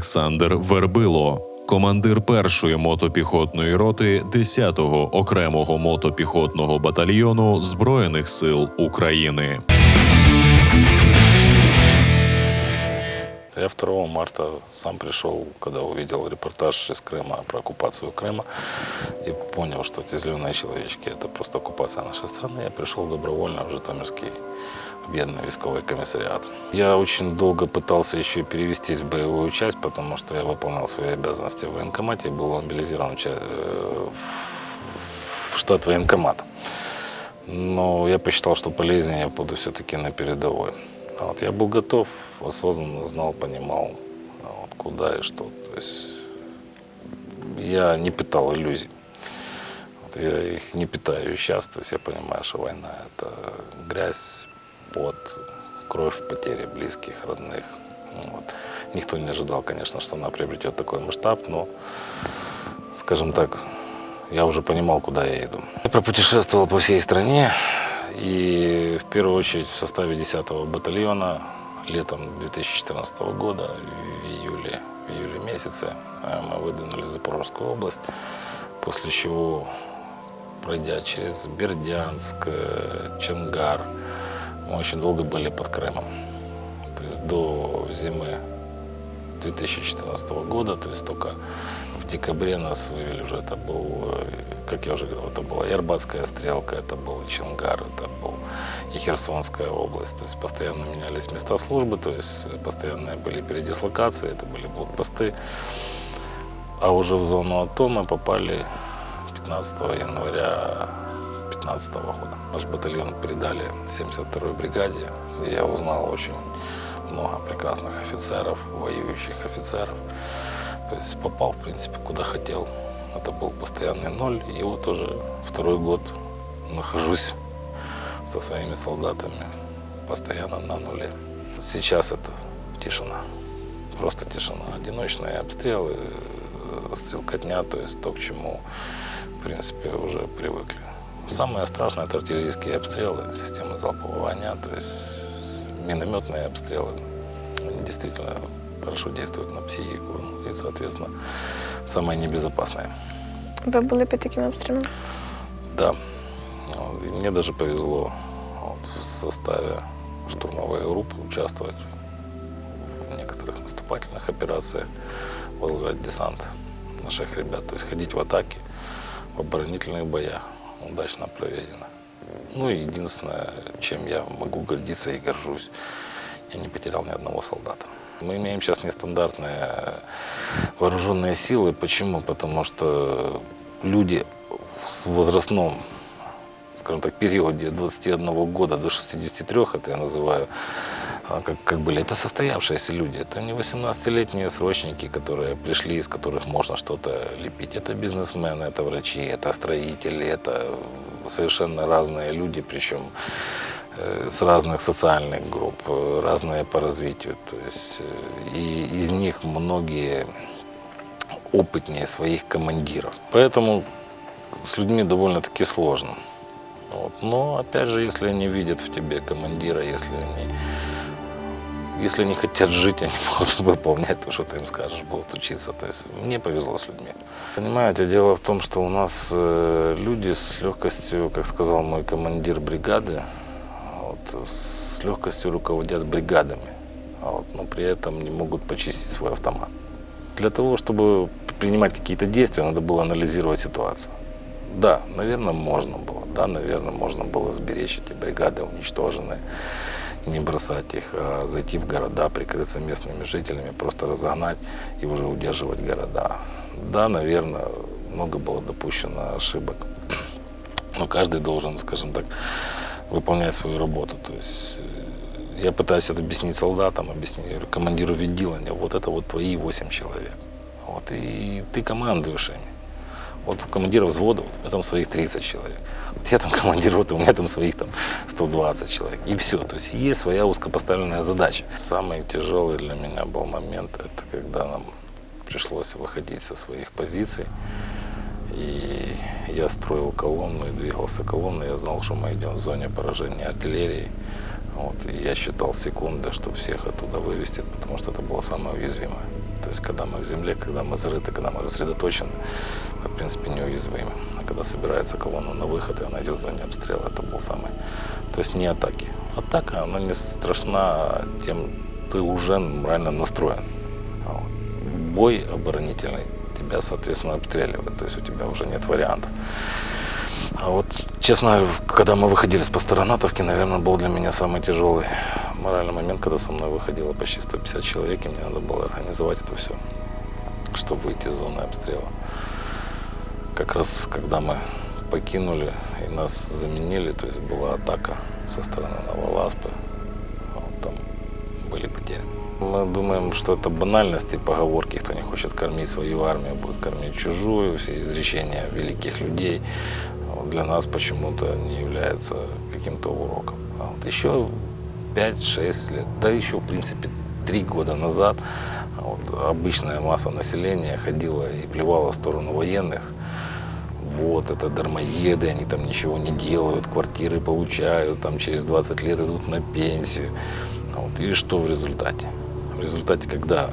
Олександр Вербило, командир першої мотопіхотної роти 10-го окремого мотопіхотного батальйону Збройних сил України. Я 2 марта сам пришел, когда увидел репортаж из Крыма про оккупацию Крыма и понял, что эти зеленые человечки – это просто оккупация нашей страны. Я пришел добровольно в Житомирский объединенный войсковый комиссариат. Я очень долго пытался еще перевестись в боевую часть, потому что я выполнял свои обязанности в военкомате и был мобилизирован в э, штат военкомата. Но я посчитал, что полезнее я буду все-таки на передовой. Вот, я был готов, осознанно знал, понимал, вот, куда и что. То есть я не питал иллюзий. Вот, я их не питаю и сейчас. То есть я понимаю, что война – это грязь, пот, кровь, потери близких, родных. Вот. Никто не ожидал, конечно, что она приобретет такой масштаб, но, скажем так, я уже понимал, куда я иду. Я пропутешествовал по всей стране, и в первую очередь в составе 10-го батальона летом 2014 года, в июле, в июле месяце, э, мы выдвинули Запорожскую область, после чего, пройдя через Бердянск, э, Чонгар, мы очень долго были под Крымом. То есть до зимы 2014 года, то есть только декабре нас вывели уже, это был, э, как я уже говорил, это была и стрелка, это был и Чингар, это был и Херсонская область, то есть постоянно менялись места службы, то есть постоянные были передислокации, это были блокпосты, а уже в зону АТО мы попали 15 января 2015 года. Наш батальон передали 72-й бригаде, где я узнал очень много прекрасных офицеров, воюющих офицеров. То есть попал, в принципе, куда хотел. Это был постоянный ноль. И вот уже второй год нахожусь со своими солдатами постоянно на нуле. Сейчас это тишина. Просто тишина. Одиночные обстрелы, э, стрелкотня, то есть то, к чему, в принципе, уже привыкли. Самое страшное – это артиллерийские обстрелы, системы залпового огня, то есть минометные обстрелы. Они действительно хорошо действуют на психику ну, и, соответственно, самое небезопасное. Ви були під таким обстрілом? Да. Вот, И мне даже повезло вот, в составе штурмовой группы участвовать в некоторых наступательных операциях, возглавлять десант наших ребят, то есть ходить в атаке, в оборонительных боях. Удачно проведено. Ну и единственное, чем я могу гордиться и горжусь, я не потерял ни одного солдата. Мы имеем сейчас нестандартные вооруженные силы. Почему? Потому что люди в возрастном, скажем так, периоде от 21 года до 63, это я называю, а, как, как были, это состоявшиеся люди. Это не 18-летние срочники, которые пришли, из которых можно что-то лепить. Это бизнесмены, это врачи, это строители, это совершенно разные люди, причем э, с разных социальных групп, разные по развитию. То есть, э, и из них многие опытнее своих командиров. Поэтому с людьми довольно-таки сложно. Вот. Но, опять же, если они видят в тебе командира, если они, если они хотят жить, они будут выполнять то, что ты им скажешь, будут учиться. То есть мне повезло с людьми. Понимаете, дело в том, что у нас э, люди с легкостью, как сказал мой командир бригады, с легкостью руководят бригадами, а вот, но при этом не могут почистить свой автомат. Для того, чтобы принимать какие-то действия, надо было анализировать ситуацию. Да, наверное, можно было. Да, наверное, можно было сберечь эти бригады уничтоженные, не бросать их, а зайти в города, прикрыться местными жителями, просто разогнать и уже удерживать города. Да, наверное, много было допущено ошибок. Но каждый должен, скажем так, выполнять свою работу. То есть э, я пытаюсь это объяснить солдатам, объяснить командиру відділення, вот это вот твои 8 человек. Вот, и ты командуешь ими. Вот командир взвода, вот, у меня там своих 30 человек. Вот я там командир роты, у меня там своих там 120 человек. И все. То есть есть своя узкопоставленная задача. Самый тяжелый для меня был момент, это когда нам пришлось выходить со своих позиций. И я строил колонну и двигался колонной. Я знал, что мы идем в зоне поражения артиллерии. Вот, и я считал секунды, чтобы всех оттуда вывести, потому что это было самое уязвимое. То есть, когда мы в земле, когда мы зарыты, когда мы рассредоточены, мы, в принципе, неуязвимы. А когда собирается колонна на выход, и она идет в зоне обстрела, это был самый... То есть не атаки. Атака, она не страшна тем, ты уже морально настроен. Бой оборонительный тебя, соответственно, обстреливает. То есть у тебя уже нет вариантов. А вот, честно, когда мы выходили с пастеронатовки, наверное, был для меня самый тяжелый моральный момент, когда со мной выходило почти 150 человек, и мне надо было организовать это все, чтобы выйти из зоны обстрела. Как раз, когда мы покинули и нас заменили, то есть была атака со стороны Новоласпы, Мы думаем, что это банальности, поговорки, кто не хочет кормить свою армию, будет кормить чужую, все изречения великих людей для нас почему-то не являются каким-то уроком. А вот еще 5-6 лет, да еще, в принципе, 3 года назад а вот, обычная масса населения ходила и плевала в сторону военных. Вот, это дармоеды, они там ничего не делают, квартиры получают, там через 20 лет идут на пенсию. А Вот, и что в результате? Результате, когда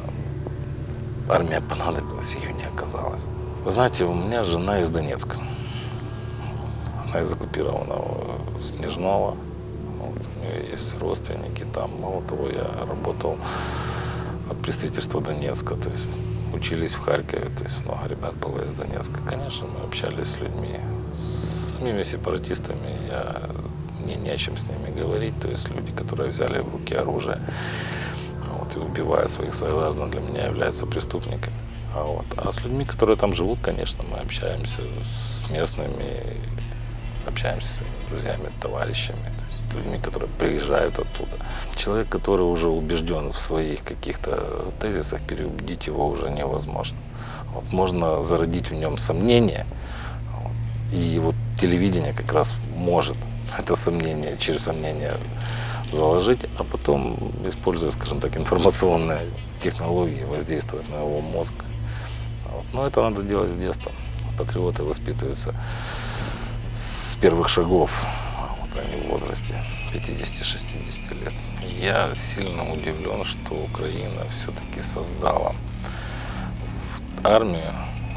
армия понадобилась, ее не оказалось. Вы знаете, у меня жена из Донецка. Она из оккупированного Снежного. У нее есть родственники там. Мало того, я работал от представительства Донецка. То есть учились в Харькове. То есть много ребят было из Донецка. Конечно, мы общались с людьми. С самими сепаратистами я мне не о чем с ними говорить. То есть люди, которые взяли в руки оружие и убивая своих сограждан, для меня являются преступниками. А, вот. а с людьми, которые там живут, конечно, мы общаемся с местными, общаемся с своими друзьями, товарищами, то есть людьми, которые приезжают оттуда. Человек, который уже убежден в своих каких-то тезисах, переубедить его уже невозможно. Вот можно зародить в нем сомнения, и вот телевидение как раз может это сомнение, через сомнение заложить, а потом, используя, скажем так, информационные технологии, воздействовать на его мозг. Но это надо делать с детства. Патриоты воспитываются с первых шагов. Вот они в возрасте 50-60 лет. Я сильно удивлен, что Украина все-таки создала армию,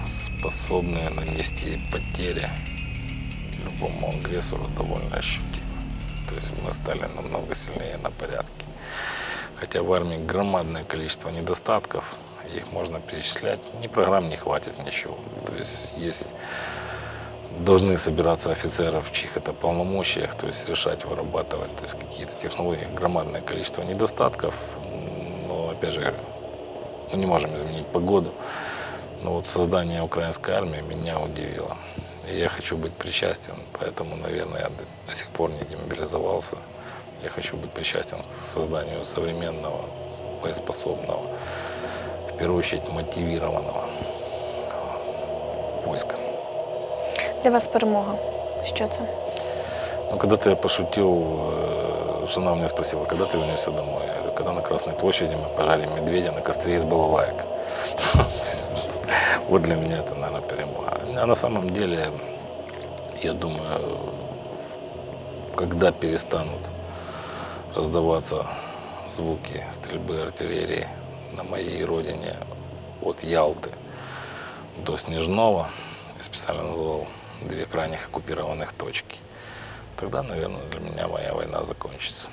способную нанести потери любому агрессору довольно ощутимо. То есть мы стали намного сильнее на порядке. Хотя в армии громадное количество недостатков, их можно перечислять, ни программ не хватит, ничего. То есть есть должны собираться офицеры в чьих это полномочиях, то есть решать, вырабатывать, то есть какие-то технологии, громадное количество недостатков. Но опять же, мы не можем изменить погоду. Но вот создание украинской армии меня удивило. Я хочу быть причастен, поэтому, наверное, я до, до сих пор не демобилизовался. Я хочу быть причастен к созданию современного, боеспособного, в первую очередь мотивированного войска. Для вас перемога. Що це? Ну, когда-то я пошутил, э, жена у меня спросила, когда ты вернешься домой? Я говорю, когда на Красной площади мы пожарим медведя на костре из балалаек. Вот для меня это, наверное, перемога. А на самом деле, я думаю, когда перестанут раздаваться звуки стрельбы артиллерии на моей родине от Ялты до Снежного, я специально назвал две крайних оккупированных точки, тогда, наверное, для меня моя война закончится.